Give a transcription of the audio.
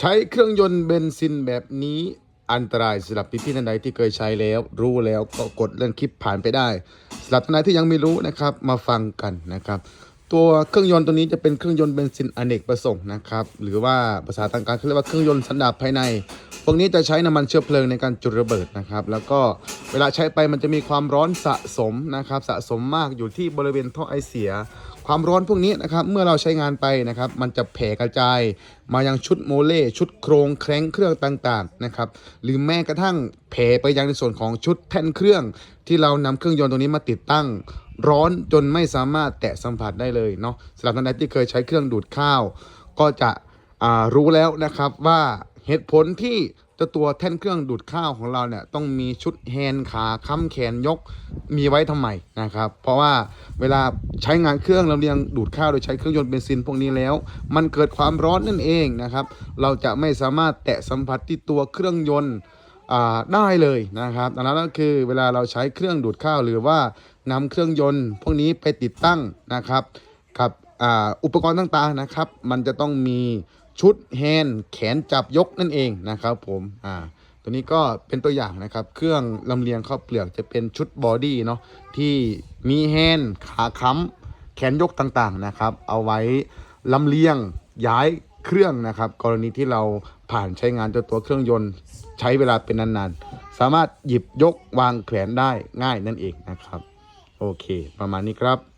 ใช้เครื่องยนต์เบนซินแบบนี้อันตรายสำหรับพี่ๆท่านใดที่เคยใช้แล้ว รู้แล้วก็กดเลื่อนคลิปผ่านไปได้สำหรับท่านใดที่ยังไม่รู้นะครับมาฟังกันนะครับ ตัวเครื่องยนต์ตัวนี้จะเป็นเครื่องยนต์เบนซินอเนกประสงค์นะครับหรือว่าภาษาทางการเขาเรียกว่าเครื่องยนต์สันดาปภายในพวกนี้จะใช้น้ำมันเชื้อเพลิงในการจุดระเบิดนะครับ แล้วก็เวลาใช้ไปมันจะมีความร้อนสะสมนะครับ สะสมมากอยู่ที่บริเวณท่อไอเสีย ความร้อนพวกนี้นะครับเมื่อเราใช้งานไปนะครับมันจะแผ่กระจาย มายังชุดโมเลชุดโครงแคร้งเครื่องต่างๆนะครับหรือแม้กระทั่งแผ่ไปยังในส่วนของชุดแท่นเครื่อง ที่เรานำเครื่องยนต์ตัวนี้มาติดตั้ง ร้อนจนไม่สามารถแตะสัมผัสได้เลยเนาะสำหรับท่านใดที่เคยใช้เครื่องดูดข้าว ก็จะรู้แล้วนะครับว่า เหตุผลที่จ้าตัวแท่นเครื่องดูดข้าวของเราเนี่ยต้องมีชุดแฮนขาค้ำแขนยกมีไว้ทำไมนะครับ เพราะว่าเวลาใช้งานเครื่องลำเลียงดูดข้าวโดยใช้เครื่องยนต์เบนซินพวกนี้แล้ว มันเกิดความร้อนนั่นเองนะครับ เราจะไม่สามารถแตะสัมผัสที่ตัวเครื่องยนต์ได้เลยนะครับดังนั้นก็คือเวลาเราใช้เครื่องดูดข้าวหรือว่านำเครื่องยนต์ พวกนี้ไปติดตั้งนะครับกับ อุปกรณ์ต่างๆนะครับ มันจะต้องมีชุดแฮนด์แขนจับยกนั่นเองนะครับผมอ่าตัวนี้ก็เป็นตัวอย่างนะครับ เครื่องลำเลียงข้าวเปลือกจะเป็นชุดบอดี้เนาะที่มีแฮนด์ขาค้ำแขนยกต่างๆนะครับ เอาไว้ลำเลียงย้ายเครื่องนะครับ กรณีที่เราผ่านใช้งานจ้าตัวเครื่องยนต์ใช้เวลาเป็นนานๆ สามารถหยิบยกวางแขวนได้ง่ายนั่นเองนะครับ โอเค ประมาณนี้ครับ